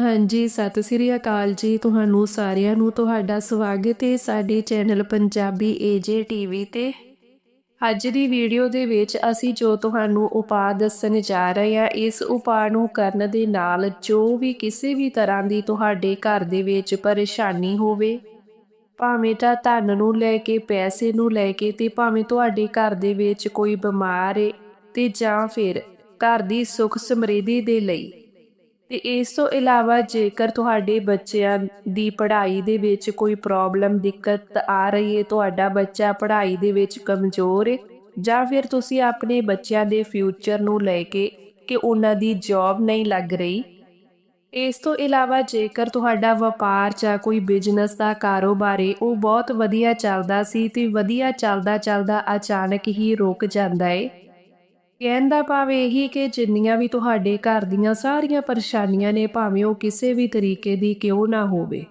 ਹਾਂਜੀ, ਸਤਿ ਸ੍ਰੀ ਅਕਾਲ ਜੀ ਤੁਹਾਨੂੰ ਸਾਰਿਆਂ ਨੂੰ, ਤੁਹਾਡਾ ਸਵਾਗਤ ਹੈ ਸਾਡੇ ਚੈਨਲ ਪੰਜਾਬੀ ਏਜੇ ਟੀਵੀ ਤੇ। ਅੱਜ ਦੀ ਵੀਡੀਓ ਦੇ ਵਿੱਚ ਅਸੀਂ ਜੋ ਤੁਹਾਨੂੰ ਉਪਾਅ ਦੱਸਣ ਜਾ ਰਹੇ ਹਾਂ, ਇਸ ਉਪਾਅ ਨੂੰ ਕਰਨ ਦੇ ਨਾਲ ਜੋ ਵੀ ਕਿਸੇ ਵੀ ਤਰ੍ਹਾਂ ਦੀ ਤੁਹਾਡੇ ਘਰ ਦੇ ਵਿੱਚ ਪਰੇਸ਼ਾਨੀ ਹੋਵੇ, ਭਾਵੇਂ ਤਾਂ ਧਨ ਨੂੰ ਲੈ ਕੇ, ਪੈਸੇ ਨੂੰ ਲੈ ਕੇ ਤੇ ਭਾਵੇਂ ਤੁਹਾਡੇ ਘਰ ਦੇ ਵਿੱਚ ਕੋਈ ਬਿਮਾਰ ਏ ਤੇ ਜਾਂ ਫਿਰ ਘਰ ਦੀ ਸੁੱਖ ਸਮਰਿੱਧੀ ਦੇ ਲਈ। ਤੇ ਇਸ ਤੋਂ ਇਲਾਵਾ ਜੇਕਰ ਤੁਹਾਡੇ ਬੱਚਿਆਂ ਦੀ ਪੜ੍ਹਾਈ ਦੇ ਵਿੱਚ ਕੋਈ ਪ੍ਰੋਬਲਮ ਦਿੱਕਤ ਆ ਰਹੀ ਹੈ, ਤੁਹਾਡਾ ਬੱਚਾ ਪੜ੍ਹਾਈ ਦੇ ਵਿੱਚ ਕਮਜ਼ੋਰ ਹੈ ਜਾਂ ਫਿਰ ਤੁਸੀਂ ਆਪਣੇ ਬੱਚਿਆਂ ਦੇ ਫਿਊਚਰ ਨੂੰ ਲੈ ਕੇ ਕਿ ਉਹਨਾਂ ਦੀ ਜੌਬ ਨਹੀਂ ਲੱਗ ਰਹੀ, ਇਸ ਤੋਂ ਇਲਾਵਾ ਜੇਕਰ ਤੁਹਾਡਾ ਵਪਾਰ ਜਾਂ ਕੋਈ ਬਿਜ਼ਨਸ ਦਾ ਕਾਰੋਬਾਰ ਹੈ, ਉਹ ਬਹੁਤ ਵਧੀਆ ਚੱਲਦਾ ਸੀ ਤੇ ਵਧੀਆ ਚੱਲਦਾ ਚੱਲਦਾ ਅਚਾਨਕ ਹੀ ਰੁਕ ਜਾਂਦਾ ਹੈ। ਕਹਿਣ ਦਾ ਭਾਵ ਇਹੀ ਕਿ ਜਿੰਨੀਆਂ ਵੀ ਤੁਹਾਡੇ ਘਰ ਦੀਆਂ ਸਾਰੀਆਂ ਪਰੇਸ਼ਾਨੀਆਂ ਨੇ, ਭਾਵੇਂ ਉਹ ਕਿਸੇ ਵੀ ਤਰੀਕੇ ਦੀ ਕਿਉਂ ਨਾ ਹੋਵੇ।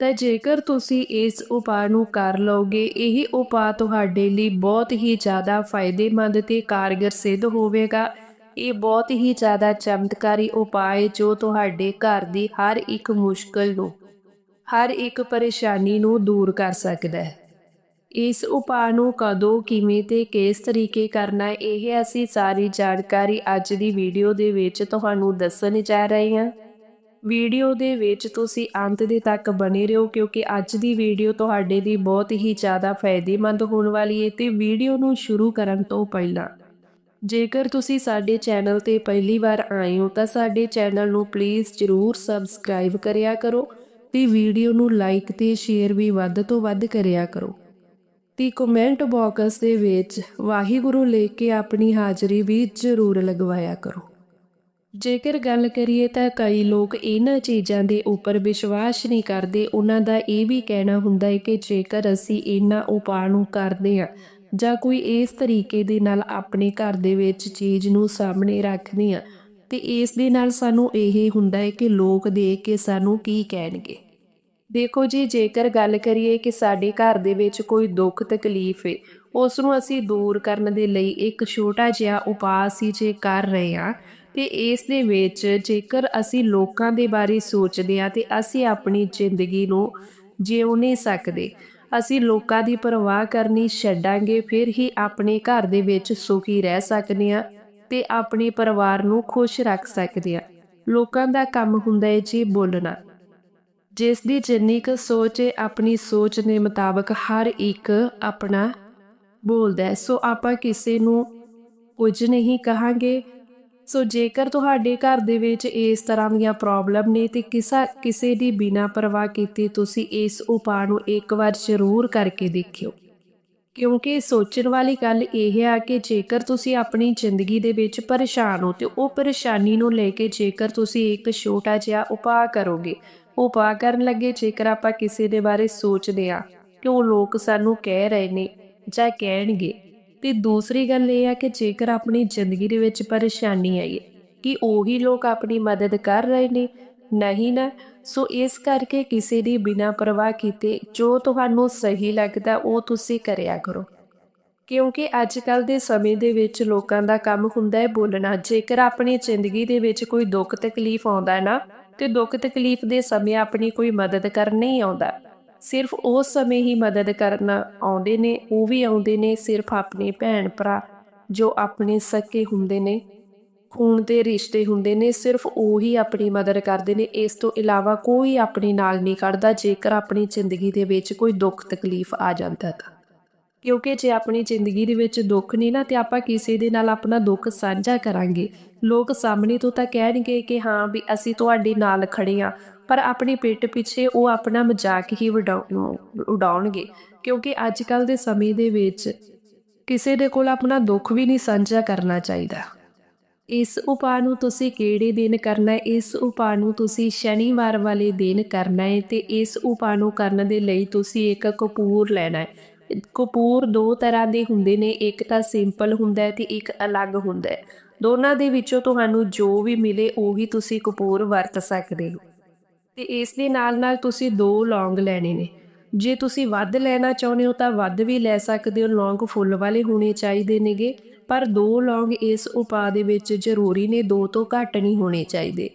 ਤਾਂ ਜੇਕਰ ਤੁਸੀਂ ਇਸ ਉਪਾਅ ਨੂੰ ਕਰ ਲਓਗੇ, ਇਹ ਉਪਾਅ ਤੁਹਾਡੇ ਲਈ ਬਹੁਤ ਹੀ ਜ਼ਿਆਦਾ ਫਾਇਦੇਮੰਦ ਤੇ ਕਾਰਗਰ ਸਿੱਧ ਹੋਵੇਗਾ। ਇਹ ਬਹੁਤ ਹੀ ਜ਼ਿਆਦਾ ਚਮਤਕਾਰੀ ਉਪਾਅ ਹੈ ਜੋ ਤੁਹਾਡੇ ਘਰ ਦੀ ਹਰ ਇੱਕ ਮੁਸ਼ਕਲ ਨੂੰ, ਹਰ ਇੱਕ ਪਰੇਸ਼ਾਨੀ ਨੂੰ ਦੂਰ ਕਰ ਸਕਦਾ ਹੈ। ਇਸ ਉਪਾਅ ਨੂੰ ਕਦੋਂ, ਕਿਵੇਂ ਤੇ ਕਿਸ ਤਰੀਕੇ ਕਰਨਾ ਇਹ ਅਸੀਂ ਸਾਰੀ ਜਾਣਕਾਰੀ ਅੱਜ ਦੀ ਵੀਡੀਓ ਦੇ ਵਿੱਚ ਤੁਹਾਨੂੰ ਦੱਸਣ ਜਾ ਰਹੇ ਹਾਂ। ਵੀਡੀਓ ਦੇ ਵਿੱਚ ਤੁਸੀਂ ਅੰਤ ਦੇ ਤੱਕ ਬਣੇ ਰਹੋ, ਕਿਉਂਕਿ ਅੱਜ ਦੀ ਵੀਡੀਓ ਤੁਹਾਡੇ ਲਈ ਬਹੁਤ ਹੀ ਜ਼ਿਆਦਾ ਫਾਇਦੇਮੰਦ ਹੋਣ ਵਾਲੀ ਹੈ ਤੇ ਵੀਡੀਓ ਨੂੰ ਸ਼ੁਰੂ ਕਰਨ ਤੋਂ ਪਹਿਲਾਂ। ਜੇਕਰ ਤੁਸੀਂ ਸਾਡੇ ਚੈਨਲ ਤੇ ਪਹਿਲੀ ਵਾਰ ਆਏ ਹੋ, ਤਾਂ ਸਾਡੇ ਚੈਨਲ ਨੂੰ ਪਲੀਜ਼ ਜਰੂਰ ਸਬਸਕ੍ਰਾਈਬ ਕਰਿਆ ਕਰੋ ਤੇ ਵੀਡੀਓ ਨੂੰ ਲਾਈਕ ਤੇ ਸ਼ੇਅਰ ਵੀ ਵੱਧ ਤੋਂ ਵੱਧ ਕਰਿਆ ਕਰੋ। ਤੇ ਕਮੈਂਟ ਬਾਕਸ ਦੇ ਵਿੱਚ ਵਾਹਿਗੁਰੂ ਲਿਖ ਕੇ ਆਪਣੀ ਹਾਜ਼ਰੀ ਵੀ ਜ਼ਰੂਰ ਲਗਵਾਇਆ ਕਰੋ। ਜੇਕਰ ਗੱਲ ਕਰੀਏ ਤਾਂ ਕਈ ਲੋਕ ਇਹਨਾਂ ਚੀਜ਼ਾਂ ਦੇ ਉੱਪਰ ਵਿਸ਼ਵਾਸ ਨਹੀਂ ਕਰਦੇ, ਉਹਨਾਂ ਦਾ ਇਹ ਵੀ ਕਹਿਣਾ ਹੁੰਦਾ ਹੈ ਕਿ ਜੇਕਰ ਅਸੀਂ ਇਹਨਾਂ ਉਪਾਅ ਨੂੰ ਕਰਦੇ ਹਾਂ ਜਾਂ ਕੋਈ ਇਸ ਤਰੀਕੇ ਦੇ ਨਾਲ ਆਪਣੇ ਘਰ ਦੇ ਵਿੱਚ ਚੀਜ਼ ਨੂੰ ਸਾਹਮਣੇ ਰੱਖਦੇ ਹਾਂ, ਤੇ ਇਸ ਦੇ ਨਾਲ ਸਾਨੂੰ ਇਹ ਹੁੰਦਾ ਹੈ ਕਿ ਲੋਕ ਦੇਖ ਕੇ ਸਾਨੂੰ ਕੀ ਕਹਿਣਗੇ। ਦੇਖੋ ਜੀ, ਜੇਕਰ ਗੱਲ ਕਰੀਏ ਕਿ ਸਾਡੇ ਘਰ ਦੇ ਵਿੱਚ ਕੋਈ ਦੁੱਖ ਤਕਲੀਫ ਹੈ ਉਸ ਨੂੰ ਅਸੀਂ ਦੂਰ ਕਰਨ ਦੇ ਲਈ ਇੱਕ ਛੋਟਾ ਜਿਹਾ ਉਪਾਅ ਸੀ ਜੇ ਕਰ ਰਹੇ ਹਾਂ, ਤੇ ਇਸ ਦੇ ਵਿੱਚ ਜੇਕਰ ਅਸੀਂ ਲੋਕਾਂ ਦੇ ਬਾਰੇ ਸੋਚਦੇ ਹਾਂ ਤੇ ਅਸੀਂ ਆਪਣੀ ਜ਼ਿੰਦਗੀ ਨੂੰ ਜਿਉ ਨਹੀਂ ਸਕਦੇ, ਅਸੀਂ ਲੋਕਾਂ ਦੀ ਪਰਵਾਹ ਕਰਨੀ ਛੱਡਾਂਗੇ, ਫਿਰ ਹੀ ਆਪਣੇ ਘਰ ਦੇ ਵਿੱਚ ਸੁਖੀ ਰਹਿ ਸਕਦੇ ਹਾਂ ਤੇ ਆਪਣੇ ਪਰਿਵਾਰ ਨੂੰ ਖੁਸ਼ ਰੱਖ ਸਕਦੇ ਹਾਂ। ਲੋਕਾਂ ਦਾ ਕੰਮ ਹੁੰਦਾ ਹੈ ਜੀ ਬੋਲਣਾ। ਜਿਸ ਦੀ ਜਿੰਨੀ ਕੁ ਸੋਚ ਹੈ ਆਪਣੀ ਸੋਚ ਦੇ ਮੁਤਾਬਕ ਹਰ ਇੱਕ ਆਪਣਾ ਬੋਲਦਾ ਹੈ। ਸੋ ਆਪਾਂ ਕਿਸੇ ਨੂੰ ਕੁਝ ਨਹੀਂ ਕਹਾਂਗੇ। ਸੋ ਜੇਕਰ ਤੁਹਾਡੇ ਘਰ ਦੇ ਵਿੱਚ ਇਸ ਤਰ੍ਹਾਂ ਦੀਆਂ ਪ੍ਰੋਬਲਮ ਨੇ ਤੇ ਕਿਸਾ, ਕਿਸੇ ਦੀ ਬਿਨਾ ਪਰਵਾਹ ਕੀਤੀ ਤੁਸੀਂ ਇਸ ਉਪਾਅ ਨੂੰ ਇੱਕ ਵਾਰ ਜ਼ਰੂਰ ਕਰਕੇ ਦੇਖਿਓ। ਕਿਉਂਕਿ ਸੋਚਣ ਵਾਲੀ ਗੱਲ ਇਹ ਆ ਕਿ ਜੇਕਰ ਤੁਸੀਂ ਆਪਣੀ ਜ਼ਿੰਦਗੀ ਦੇ ਵਿੱਚ ਪਰੇਸ਼ਾਨ ਹੋ ਤੇ ਉਹ ਪਰੇਸ਼ਾਨੀ ਨੂੰ ਲੈ ਕੇ ਜੇਕਰ ਤੁਸੀਂ ਇੱਕ ਛੋਟਾ ਜਿਹਾ ਉਪਾਅ ਕਰੋਗੇ ਉਪਾਅ ਕਰਨ ਲੱਗੇ ਜੇਕਰ ਆਪਾਂ ਕਿਸੇ ਦੇ ਬਾਰੇ ਸੋਚਦੇ ਆ ਕਿ ਉਹ ਲੋਕ ਸਾਨੂੰ ਕਹਿ ਰਹੇ ਨੇ ਜਾਂ ਕਹਿਣਗੇ। ਤੇ ਦੂਸਰੀ ਗੱਲ ਇਹ ਆ ਕਿ ਜੇਕਰ ਆਪਣੀ ਜ਼ਿੰਦਗੀ ਦੇ ਵਿੱਚ ਪਰੇਸ਼ਾਨੀ ਆਈ ਕਿ ਉਹੀ ਲੋਕ ਆਪਣੀ ਮਦਦ ਕਰ ਰਹੇ ਨੇ, ਨਹੀਂ ਨਾ, ਸੋ ਇਸ ਕਰਕੇ ਕਿਸੇ ਦੀ ਬਿਨਾ ਪਰਵਾਹ ਕੀਤੇ ਜੋ ਤੁਹਾਨੂੰ ਸਹੀ ਲੱਗਦਾ ਉਹ ਤੁਸੀਂ ਕਰਿਆ ਕਰੋ। ਕਿਉਂਕਿ ਅੱਜ ਕੱਲ ਦੇ ਸਮੇਂ ਦੇ ਵਿੱਚ ਲੋਕਾਂ ਦਾ ਕੰਮ ਹੁੰਦਾ ਹੈ ਬੋਲਣਾ। ਜੇਕਰ ਆਪਣੀ ਜ਼ਿੰਦਗੀ ਦੇ ਵਿੱਚ ਕੋਈ ਦੁੱਖ ਤਕਲੀਫ ਆਉਂਦਾ ਹੈ ਨਾ ਤੇ ਦੁੱਖ ਤਕਲੀਫ ਦੇ ਸਮੇਂ ਆਪਣੀ ਕੋਈ ਮਦਦ ਕਰਨ ਨਹੀਂ ਆਉਂਦਾ। ਸਿਰਫ ਉਸ ਸਮੇਂ ਹੀ ਮਦਦ ਕਰਨ ਆਉਂਦੇ ਨੇ, ਉਹ ਵੀ ਆਉਂਦੇ ਨੇ ਸਿਰਫ ਆਪਣੇ ਭੈਣ ਭਰਾ ਜੋ ਆਪਣੇ ਸਕੇ ਹੁੰਦੇ ਨੇ, ਖੂਨ ਦੇ ਰਿਸ਼ਤੇ ਹੁੰਦੇ ਨੇ, ਸਿਰਫ ਉਹੀ ਆਪਣੀ ਮਦਦ ਕਰਦੇ ਨੇ। ਇਸ ਤੋਂ ਇਲਾਵਾ ਕੋਈ ਆਪਣੇ ਨਾਲ ਨਹੀਂ ਖੜਦਾ ਜੇਕਰ ਆਪਣੀ ਜ਼ਿੰਦਗੀ ਦੇ ਵਿੱਚ ਕੋਈ ਦੁੱਖ ਤਕਲੀਫ ਆ ਜਾਂਦਾ ਤਾਂ। ਕਿਉਂਕਿ ਜੇ ਆਪਣੀ ਜ਼ਿੰਦਗੀ ਦੇ ਵਿੱਚ ਦੁੱਖ ਨਹੀਂ ਨਾ, ਤੇ ਆਪਾਂ ਕਿਸੇ ਦੇ ਨਾਲ ਆਪਣਾ ਦੁੱਖ ਸਾਂਝਾ ਕਰਾਂਗੇ। ਲੋਕ ਸਾਹਮਣੇ ਤੋਂ ਤਾਂ ਕਹਿਣਗੇ ਕਿ ਹਾਂ ਵੀ ਅਸੀਂ ਤੁਹਾਡੇ ਨਾਲ ਖੜੇ ਆ ਪਰ ਆਪਣੀ ਪਿੱਠ ਪਿੱਛੇ ਉਹ ਆਪਣਾ ਮਜ਼ਾਕ ਹੀ ਉਡਾਉਣਗੇ। ਕਿਉਂਕਿ ਅੱਜ ਕੱਲ ਦੇ ਸਮੇਂ ਦੇ ਵਿੱਚ ਕਿਸੇ ਦੇ ਕੋਲ ਆਪਣਾ ਦੁੱਖ ਵੀ ਨਹੀਂ ਸਾਂਝਾ ਕਰਨਾ ਚਾਹੀਦਾ। ਇਸ ਉਪਾਅ ਨੂੰ ਤੁਸੀਂ ਕਿਹੜੇ ਦਿਨ ਕਰਨਾ ਹੈ? ਇਸ ਉਪਾਅ ਨੂੰ ਤੁਸੀਂ ਸ਼ਨੀਵਾਰ ਵਾਲੇ ਦਿਨ ਕਰਨਾ ਹੈ, ਤੇ ਇਸ ਉਪਾਅ ਨੂੰ ਕਰਨ ਦੇ ਲਈ ਤੁਸੀਂ ਇੱਕ ਕਪੂਰ ਲੈਣਾ ਹੈ। ਕਪੂਰ ਦੋ ਤਰ੍ਹਾਂ ਦੇ ਹੁੰਦੇ ਨੇ, ਇੱਕ ਤਾਂ ਸਿੰਪਲ ਹੁੰਦਾ ਹੈ ਤੇ ਇੱਕ ਅਲੱਗ ਹੁੰਦਾ ਹੈ। ਦੋਨਾਂ ਦੇ ਵਿੱਚੋਂ ਤੁਹਾਨੂੰ ਜੋ ਵੀ ਮਿਲੇ, ਉਹੀ ਤੁਸੀਂ ਕਪੂਰ ਵਰਤ ਸਕਦੇ ਹੋ। ਤੇ ਇਸ ਦੇ ਨਾਲ ਨਾਲ ਤੁਸੀਂ ਦੋ ਲੌਂਗ ਲੈਣੇ ਨੇ। ਜੇ ਤੁਸੀਂ ਵੱਧ ਲੈਣਾ ਚਾਹੁੰਦੇ ਹੋ ਤਾਂ ਵੱਧ ਵੀ ਲੈ ਸਕਦੇ ਹੋ, ਲੌਂਗ ਫੁੱਲ ਵਾਲੇ ਹੋਣੇ ਚਾਹੀਦੇ ਨੇਗੇ। ਪਰ ਦੋ ਲੌਂਗ ਇਸ ਉਪਾਅ ਦੇ ਵਿੱਚ ਜ਼ਰੂਰੀ ਨੇ, ਦੋ ਤੋਂ ਘੱਟ ਨਹੀਂ ਹੋਣੇ ਚਾਹੀਦੇ।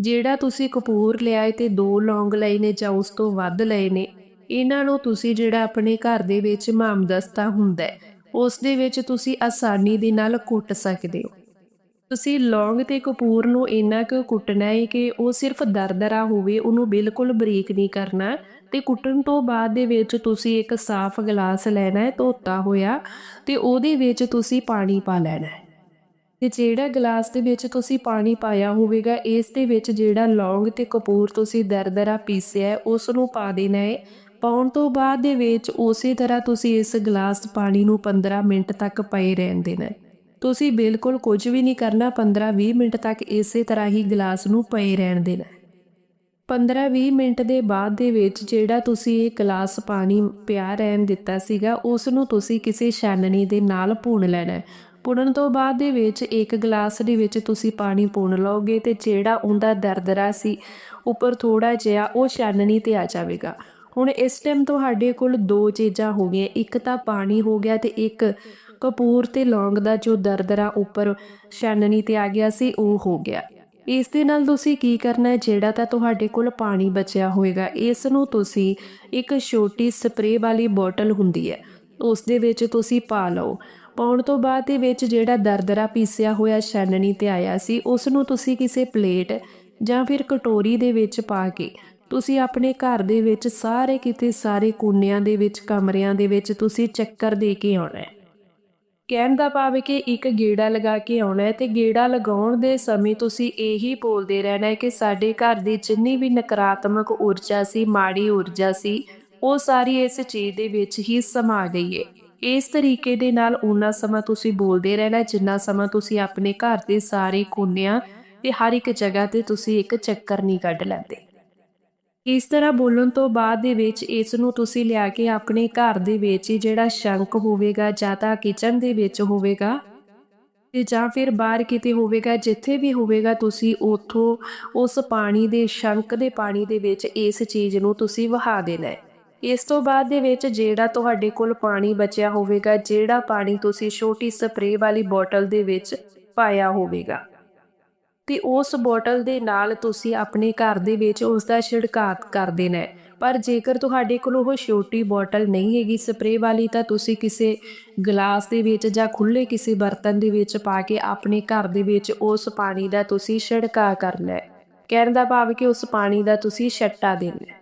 ਜਿਹੜਾ ਤੁਸੀਂ ਕਪੂਰ ਲਿਆ ਏ ਤੇ ਦੋ ਲੌਂਗ ਲਏ ਨੇ ਜਾਂ ਉਸ ਤੋਂ ਵੱਧ ਲਏ ਨੇ ਇਹਨਾਂ ਨੂੰ ਤੁਸੀਂ ਜਿਹੜਾ ਆਪਣੇ ਘਰ ਦੇ ਵਿੱਚ ਮਾਮਦਸਤਾ ਹੁੰਦਾ ਹੈ, ਉਸ ਦੇ ਵਿੱਚ ਤੁਸੀਂ ਆਸਾਨੀ ਦੇ ਨਾਲ ਕੁੱਟ ਸਕਦੇ ਹੋ। ਤੁਸੀਂ ਲੌਂਗ ਤੇ ਕਪੂਰ ਨੂੰ ਇੰਨਾ ਕੁ ਕੁੱਟਣਾ ਹੈ ਕਿ ਉਹ ਸਿਰਫ ਦਰਦਰਾ ਹੋਵੇ, ਉਹਨੂੰ ਬਿਲਕੁਲ ਬਰੀਕ ਨਹੀਂ ਕਰਨਾ। ਤੇ ਕੁੱਟਣ ਤੋਂ ਬਾਅਦ ਦੇ ਵਿੱਚ ਤੁਸੀਂ ਇੱਕ ਸਾਫ਼ ਗਲਾਸ ਲੈਣਾ ਹੈ, ਧੋਤਾ ਹੋਇਆ, ਤੇ ਉਹਦੇ ਵਿੱਚ ਤੁਸੀਂ ਪਾਣੀ ਪਾ ਲੈਣਾ ਹੈ। ਤੇ ਜਿਹੜਾ ਗਲਾਸ ਦੇ ਵਿੱਚ ਤੁਸੀਂ ਪਾਣੀ ਪਾਇਆ ਹੋਵੇਗਾ, ਇਸ ਦੇ ਵਿੱਚ ਜਿਹੜਾ ਲੌਂਗ ਤੇ ਕਪੂਰ ਤੁਸੀਂ ਦਰਦਰਾ ਪੀਸਿਆ ਹੈ, ਉਸ ਨੂੰ ਪਾ ਦੇਣਾ ਹੈ। ਪਾਉਣ ਤੋਂ ਬਾਅਦ ਦੇ ਵਿੱਚ ਉਸੇ ਤਰ੍ਹਾਂ ਤੁਸੀਂ ਇਸ ਗਲਾਸ ਪਾਣੀ ਨੂੰ 15 ਮਿੰਟ ਤੱਕ ਪਏ ਰਹਿਣ ਦੇਣਾ ਤੁਸੀਂ ਬਿਲਕੁਲ ਕੁਝ ਵੀ ਨਹੀਂ ਕਰਨਾ 15-20 ਮਿੰਟ ਤੱਕ ਇਸੇ ਤਰ੍ਹਾਂ ਹੀ ਗਲਾਸ ਨੂੰ ਪਏ ਰਹਿਣ ਦੇਣਾ ਹੈ। 15-20 ਮਿੰਟ ਦੇ ਬਾਅਦ ਦੇ ਵਿੱਚ ਜਿਹੜਾ ਤੁਸੀਂ ਇਹ ਗਲਾਸ ਪਾਣੀ ਪਿਆ ਰਹਿਣ ਦਿੱਤਾ ਸੀਗਾ, ਉਸ ਨੂੰ ਤੁਸੀਂ ਕਿਸੇ ਛਾਨਣੀ ਦੇ ਨਾਲ ਭੁੰਨ ਲੈਣਾ ਹੈ। ਪੁਣਨ ਤੋਂ ਬਾਅਦ ਦੇ ਵਿੱਚ ਇੱਕ ਗਲਾਸ ਦੇ ਵਿੱਚ ਤੁਸੀਂ ਪਾਣੀ ਪੁਣ ਲਓਗੇ ਤੇ ਜਿਹੜਾ ਉਹਦਾ ਦਰਦਰਾ ਸੀ, ਉੱਪਰ ਥੋੜਾ ਜਿਹਾ ਉਹ ਛਾਨਣੀ ਤੇ ਆ ਜਾਵੇਗਾ। ਹੁਣ ਇਸ ਟਾਈਮ ਤੁਹਾਡੇ ਕੋਲ ਦੋ ਚੀਜ਼ਾਂ ਹੋ ਗਈਆਂ, ਇੱਕ ਤਾਂ ਪਾਣੀ ਹੋ ਗਿਆ ਤੇ ਇੱਕ ਕਪੂਰ ਤੇ ਲੌਂਗ ਦਾ ਜੋ ਦਰਦਰਾ ਉੱਪਰ ਛਾਨਣੀ ਤੇ ਆ ਗਿਆ ਸੀ, ਉਹ ਹੋ ਗਿਆ। ਇਸ ਦੇ ਨਾਲ ਤੁਸੀਂ ਕੀ ਕਰਨਾ ਹੈ? ਜਿਹੜਾ ਤਾਂ ਤੁਹਾਡੇ ਕੋਲ ਪਾਣੀ ਬਚਿਆ ਹੋਵੇਗਾ ਇਸ ਨੂੰ ਤੁਸੀਂ ਇੱਕ ਛੋਟੀ ਸਪਰੇਅ ਵਾਲੀ ਬੋਟਲ ਹੁੰਦੀ ਹੈ, ਉਸ ਦੇ ਵਿੱਚ ਤੁਸੀਂ ਪਾ ਲਓ। ਪਾਉਣ ਤੋਂ ਬਾਅਦ ਦੇ ਵਿੱਚ ਜਿਹੜਾ ਦਰਦਰਾ ਪੀਸਿਆ ਹੋਇਆ ਛਾਨਣੀ ਤੇ ਆਇਆ ਸੀ, ਉਸ ਨੂੰ ਤੁਸੀਂ ਕਿਸੇ ਪਲੇਟ ਜਾਂ ਫਿਰ ਕਟੋਰੀ ਦੇ ਵਿੱਚ ਪਾ ਕੇ ਤੁਸੀਂ ਆਪਣੇ ਘਰ ਦੇ ਵਿੱਚ ਸਾਰੇ ਕਿਤੇ ਸਾਰੇ ਕੋਨਿਆਂ ਦੇ ਵਿੱਚ, ਕਮਰਿਆਂ ਦੇ ਵਿੱਚ ਤੁਸੀਂ ਚੱਕਰ ਦੇ ਕੇ ਆਉਣਾ ਹੈ। ਕਹਿਣ ਦਾ ਭਾਵ ਹੈ ਕਿ ਇੱਕ ਗੇੜਾ ਲਗਾ ਕੇ ਆਉਣਾ ਹੈ ਤੇ ਗੇੜਾ ਲਗਾਉਣ ਦੇ ਸਮੇਂ ਤੁਸੀਂ ਇਹੀ ਬੋਲਦੇ ਰਹਿਣਾ ਹੈ ਕਿ ਸਾਡੇ ਘਰ ਦੀ ਜਿੰਨੀ ਵੀ ਨਕਾਰਾਤਮਕ ਊਰਜਾ ਸੀ, ਮਾੜੀ ਊਰਜਾ ਸੀ, ਉਹ ਸਾਰੀ ਇਸ ਚੀਜ਼ ਦੇ ਵਿੱਚ ਹੀ ਸਮਾ ਗਈ ਹੈ। ਇਸ ਤਰੀਕੇ ਦੇ ਨਾਲ ਉਹਨਾਂ ਸਮਾਂ ਤੁਸੀਂ ਬੋਲਦੇ ਰਹਿਣਾ ਜਿੰਨਾ ਸਮਾਂ ਤੁਸੀਂ ਆਪਣੇ ਘਰ ਦੇ ਸਾਰੇ ਕੋਨਿਆਂ ਤੇ ਹਰ ਇੱਕ ਜਗ੍ਹਾ ਤੇ ਤੁਸੀਂ ਇੱਕ ਚੱਕਰ ਨਹੀਂ ਕੱਢ ਲੈਂਦੇ। ਇਸ ਤਰ੍ਹਾਂ ਬੋਲਣ ਤੋਂ ਬਾਅਦ ਦੇ ਵਿੱਚ ਇਸ ਨੂੰ ਤੁਸੀਂ ਲਿਆ ਕੇ ਆਪਣੇ ਘਰ ਦੇ ਵਿੱਚ ਜਿਹੜਾ ਸ਼ੰਕ ਹੋਵੇਗਾ ਜਾਂ ਤਾਂ ਕਿਚਨ ਦੇ ਵਿੱਚ ਹੋਵੇਗਾ ਤੇ ਜਾਂ ਫਿਰ ਬਾਹਰ ਕਿਤੇ ਹੋਵੇਗਾ, ਜਿੱਥੇ ਵੀ ਹੋਵੇਗਾ, ਤੁਸੀਂ ਉਥੋਂ ਉਸ ਪਾਣੀ ਦੇ, ਸ਼ੰਕ ਦੇ ਪਾਣੀ ਦੇ ਵਿੱਚ ਇਸ ਚੀਜ਼ ਨੂੰ ਤੁਸੀਂ ਵਹਾ ਦੇਣਾ ਹੈ। ਇਸ ਤੋਂ ਬਾਅਦ ਦੇ ਵਿੱਚ ਜਿਹੜਾ ਤੁਹਾਡੇ ਕੋਲ ਪਾਣੀ ਬਚਿਆ ਹੋਵੇਗਾ, ਜਿਹੜਾ ਪਾਣੀ ਤੁਸੀਂ ਛੋਟੀ ਸਪਰੇਅ ਵਾਲੀ ਬੋਟਲ ਦੇ ਵਿੱਚ ਪਾਇਆ ਹੋਵੇਗਾ। ਤੇ ਉਸ ਬੋਟਲ ਦੇ ਨਾਲ ਤੁਸੀਂ ਆਪਣੇ ਘਰ ਦੇ ਵਿੱਚ ਉਸ ਦਾ ਛਿੜਕਾਅ ਕਰ ਦੇਣਾ ਹੈ। ਪਰ ਜੇਕਰ ਤੁਹਾਡੇ ਕੋਲ ਉਹ ਛੋਟੀ ਬੋਟਲ ਨਹੀਂ ਹੈਗੀ, ਸਪਰੇਅ ਵਾਲੀ, ਤਾਂ ਤੁਸੀਂ ਕਿਸੇ ਗਲਾਸ ਦੇ ਵਿੱਚ ਜਾਂ ਖੁੱਲੇ ਕਿਸੇ ਬਰਤਨ ਦੇ ਵਿੱਚ ਪਾ ਕੇ ਆਪਣੇ ਘਰ ਦੇ ਵਿੱਚ ਉਸ ਪਾਣੀ ਦਾ ਤੁਸੀਂ ਛਿੜਕਾਅ ਕਰਨਾ ਹੈ। ਕਹਿਣ ਦਾ ਭਾਵ ਕਿ ਉਸ ਪਾਣੀ ਦਾ ਤੁਸੀਂ ਛੱਟਾ ਦੇਣਾ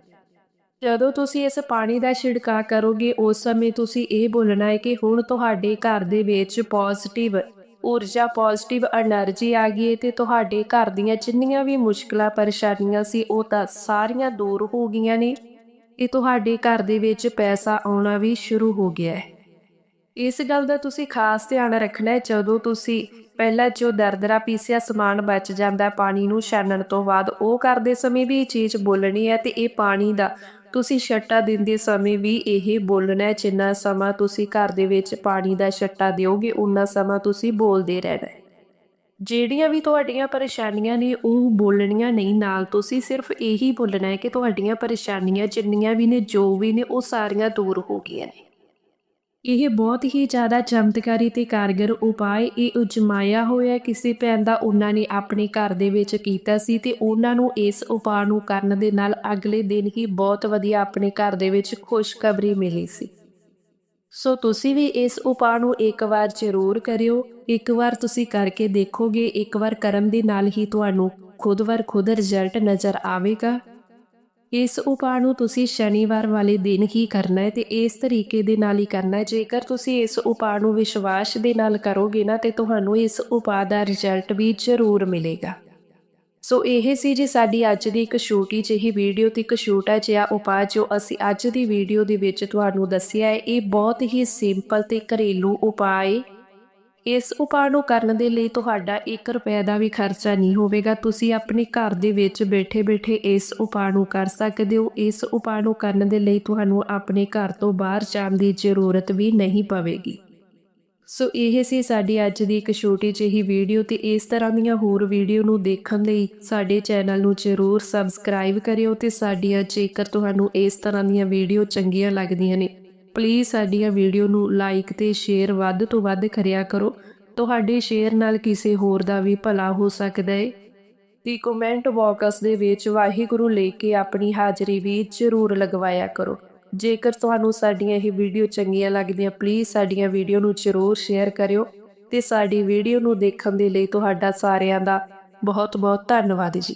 ਜਦੋਂ ਤੁਸੀਂ ਇਸ ਪਾਣੀ ਦਾ ਛਿੜਕਾਅ ਕਰੋਗੇ, ਉਸ ਸਮੇਂ ਤੁਸੀਂ ਇਹ ਬੋਲਣਾ ਹੈ ਕਿ ਹੁਣ ਤੁਹਾਡੇ ਘਰ ਦੇ ਵਿੱਚ ਪੋਜ਼ਿਟਿਵ ਊਰਜਾ ਪੋਜ਼ਿਟਿਵ એનર્ਜੀ ਆ ਗਈ ਤੇ ਤੁਹਾਡੇ ਘਰ ਦੀਆਂ ਜਿੰਨੀਆਂ ਵੀ ਮੁਸ਼ਕਲਾਂ, ਪਰੇਸ਼ਾਨੀਆਂ ਸੀ, ਉਹ ਤਾਂ ਸਾਰੀਆਂ ਦੂਰ ਹੋ ਗਈਆਂ ਨੇ ਤੇ ਤੁਹਾਡੇ ਘਰ ਦੇ ਵਿੱਚ ਪੈਸਾ ਆਉਣਾ ਵੀ ਸ਼ੁਰੂ ਹੋ ਗਿਆ ਹੈ। ਇਸ ਗੱਲ ਦਾ ਤੁਸੀਂ ਖਾਸ ਧਿਆਨ ਰੱਖਣਾ ਹੈ, ਜਦੋਂ ਤੁਸੀਂ ਪਹਿਲਾਂ ਜੋ ਦਰਦਰਾ ਪੀਸਿਆ ਸਮਾਨ ਬਚ ਜਾਂਦਾ ਪਾਣੀ ਨੂੰ ਛਾਨਣ ਤੋਂ ਬਾਅਦ, ਉਹ ਕਰਦੇ ਸਮੇਂ ਵੀ ਇਹ ਚੀਜ਼ ਬੋਲਣੀ ਹੈ ਤੇ ਇਹ ਪਾਣੀ ਦਾ ਤੁਸੀਂ ਛੱਟਾ ਦਿੰਦੇ ਸਮੇਂ ਵੀ ਇਹ ਬੋਲਣਾ ਹੈ, ਜਿੰਨਾ ਸਮਾਂ ਤੁਸੀਂ ਘਰ ਦੇ ਵਿੱਚ ਪਾਣੀ ਦਾ ਛੱਟਾ ਦਿਓਗੇ ਉਨਾ ਸਮਾਂ ਤੁਸੀਂ ਬੋਲਦੇ ਰਹਿਣਾ ਹੈ। ਜਿਹੜੀਆਂ ਵੀ ਤੁਹਾਡੀਆਂ ਪਰੇਸ਼ਾਨੀਆਂ ਨੇ, ਉਹ ਬੋਲਣੀਆਂ ਨਹੀਂ। ਨਾਲ ਤੁਸੀਂ ਸਿਰਫ ਇਹੀ ਬੋਲਣਾ ਹੈ ਕਿ ਤੁਹਾਡੀਆਂ ਪਰੇਸ਼ਾਨੀਆਂ ਜਿੰਨੀਆਂ ਵੀ ਨੇ, ਜੋ ਵੀ ਨੇ, ਉਹ ਸਾਰੀਆਂ ਦੂਰ ਹੋ ਗਈਆਂ ਨੇ। ਇਹ ਬਹੁਤ ਹੀ ਜ਼ਿਆਦਾ ਚਮਤਕਾਰੀ ਤੇ ਕਾਰਗਰ ਉਪਾਅ ਇਹ ਉਜਮਾਇਆ ਹੋਇਆ ਕਿਸੇ ਭੈਣ ਦਾ ਉਹਨਾਂ ਨੇ ਆਪਣੇ ਘਰ ਦੇ ਵਿੱਚ ਕੀਤਾ ਸੀ ਤੇ ਉਹਨਾਂ ਨੂੰ ਇਸ ਉਪਾਅ ਨੂੰ ਕਰਨ ਦੇ ਨਾਲ ਅਗਲੇ ਦਿਨ ਹੀ ਬਹੁਤ ਵਧੀਆ ਆਪਣੇ ਘਰ ਦੇ ਵਿੱਚ ਖੁਸ਼ਖਬਰੀ ਮਿਲੀ ਸੀ। ਸੋ ਤੁਸੀਂ ਵੀ ਇਸ ਉਪਾਅ ਨੂੰ ਇੱਕ ਵਾਰ ਜ਼ਰੂਰ ਕਰਿਓ, ਇੱਕ ਵਾਰ ਤੁਸੀਂ ਕਰਕੇ ਦੇਖੋਗੇ, ਇੱਕ ਵਾਰ ਕਰਨ ਦੇ ਨਾਲ ਹੀ ਤੁਹਾਨੂੰ ਖੁਦ ਵਰ ਖੁਦ ਰਿਜ਼ਲਟ ਨਜ਼ਰ ਆਵੇਗਾ। ਇਸ ਉਪਾਅ ਨੂੰ ਤੁਸੀਂ ਸ਼ਨੀਵਾਰ ਵਾਲੇ ਦਿਨ ਹੀ ਕਰਨਾ ਹੈ ਤੇ ਇਸ ਤਰੀਕੇ ਦੇ ਨਾਲ ਹੀ ਕਰਨਾ ਹੈ। ਜੇਕਰ ਤੁਸੀਂ ਇਸ ਉਪਾਅ ਨੂੰ ਵਿਸ਼ਵਾਸ ਦੇ ਨਾਲ ਕਰੋਗੇ ਨਾ, ਤੇ ਤੁਹਾਨੂੰ ਇਸ ਉਪਾਅ ਦਾ ਰਿਜ਼ਲਟ ਵੀ ਜ਼ਰੂਰ ਮਿਲੇਗਾ। ਸੋ ਇਹ ਸੀ ਜੀ ਸਾਡੀ ਅੱਜ ਦੀ ਇੱਕ ਛੋਟੀ ਜਿਹੀ ਵੀਡੀਓ ਤੇ ਇੱਕ ਛੋਟਾ ਜਿਹਾ ਉਪਾਅ ਜੋ ਅਸੀਂ ਅੱਜ ਦੀ ਵੀਡੀਓ ਦੇ ਵਿੱਚ ਤੁਹਾਨੂੰ ਦੱਸਿਆ ਹੈ। ਇਹ ਬਹੁਤ ਹੀ ਸਿੰਪਲ ਤੇ ਘਰੇਲੂ ਉਪਾਅ ਹੈ। ਇਸ ਉਪਾਅ ਨੂੰ ਕਰਨ ਦੇ ਲਈ ਤੁਹਾਡਾ 1 ਰੁਪਏ ਦਾ ਵੀ ਖਰਚਾ ਨਹੀਂ ਹੋਵੇਗਾ। ਤੁਸੀਂ ਆਪਣੇ ਘਰ ਦੇ ਵਿੱਚ ਬੈਠੇ-ਬੈਠੇ ਇਸ ਉਪਾਅ ਨੂੰ ਕਰ ਸਕਦੇ ਹੋ। ਇਸ ਉਪਾਅ ਨੂੰ ਕਰਨ ਦੇ ਲਈ ਤੁਹਾਨੂੰ ਆਪਣੇ ਘਰ ਤੋਂ ਬਾਹਰ ਜਾਣ ਦੀ ਜ਼ਰੂਰਤ ਵੀ ਨਹੀਂ ਪਵੇਗੀ। ਸੋ ਇਹ ਸੀ ਸਾਡੀ ਅੱਜ ਦੀ ਇੱਕ ਛੋਟੀ ਜਿਹੀ ਵੀਡੀਓ ਤੇ ਇਸ ਤਰ੍ਹਾਂ ਦੀਆਂ ਹੋਰ ਵੀਡੀਓ ਨੂੰ ਦੇਖਣ ਲਈ ਸਾਡੇ ਚੈਨਲ ਨੂੰ ਜ਼ਰੂਰ ਸਬਸਕ੍ਰਾਈਬ ਕਰਿਓ ਤੇ ਸਾਡੀਆਂ ਜੇਕਰ ਤੁਹਾਨੂੰ ਇਸ ਤਰ੍ਹਾਂ ਦੀਆਂ ਵੀਡੀਓ ਚੰਗੀਆਂ ਲੱਗਦੀਆਂ ਨੇ ਪਲੀਜ਼ ਸਾਡੀਆਂ ਵੀਡੀਓ ਨੂੰ ਲਾਈਕ ਤੇ ਸ਼ੇਅਰ ਵੱਧ ਤੋਂ ਵੱਧ ਕਰਿਆ ਕਰੋ। ਤੁਹਾਡੇ ਸ਼ੇਅਰ ਨਾਲ ਕਿਸੇ ਹੋਰ ਦਾ ਵੀ ਭਲਾ ਹੋ ਸਕਦਾ ਹੈ ਤੇ ਕਮੈਂਟ ਬਾਕਸ ਦੇ ਵਿੱਚ ਵਾਹਿਗੁਰੂ ਲੈ ਕੇ ਆਪਣੀ ਹਾਜ਼ਰੀ ਵੀ ਜ਼ਰੂਰ ਲਗਵਾਇਆ ਕਰੋ। ਜੇਕਰ ਤੁਹਾਨੂੰ ਸਾਡੀਆਂ ਇਹ ਵੀਡੀਓ ਚੰਗੀਆਂ ਲੱਗਦੀਆਂ ਪਲੀਜ਼ ਸਾਡੀਆਂ ਵੀਡੀਓ ਨੂੰ ਜ਼ਰੂਰ ਸ਼ੇਅਰ ਕਰਿਓ ਤੇ ਸਾਡੀ ਵੀਡੀਓ ਨੂੰ ਦੇਖਣ ਦੇ ਲਈ ਤੁਹਾਡਾ ਸਾਰਿਆਂ ਦਾ ਬਹੁਤ ਬਹੁਤ ਧੰਨਵਾਦ ਜੀ।